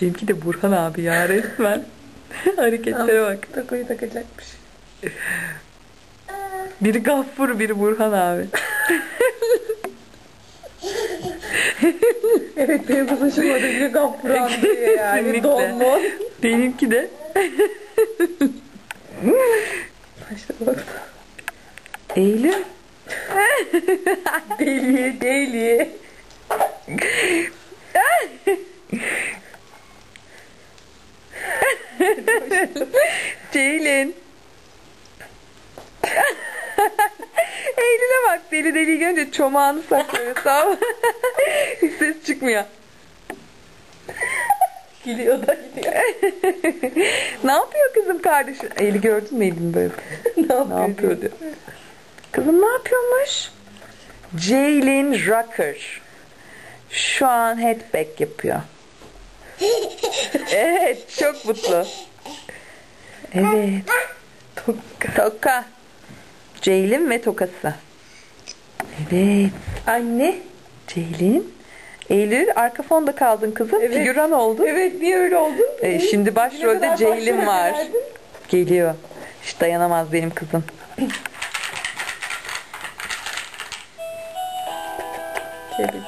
Benimki de Burhan abi ya resmen. Hareketlere bak. Takoyu takacakmış. Biri Gaffur, biri Burhan abi. Evet benim kızışım orada bir kaprandı yani. Kesinlikle. Donmon. Benimki de Başta bak. Eylül. Deli deli. Ceylin. Eylül'e bak deli deli görünce çomağını saklıyor ol. Hiç ses çıkmıyor. Gidiyor da gidiyor. ne yapıyor kızım kardeşim? Eylül gördün mü Eylül'ün böyle? ne yapıyor? ne yapıyor diyor. Kızım ne yapıyormuş? Jaylin Rucker. Şu an headback yapıyor. evet çok mutlu. Evet. Toka. Toka. Ceylin ve tokası. Evet. Anne. Ceylin. Eylül arka fonda kaldın kızım. Evet. Figüran oldun. Evet niye öyle oldun? Ee, şimdi başrolde Ceylin var. verdin? Geliyor. Hiç dayanamaz benim kızım. Geleceğim.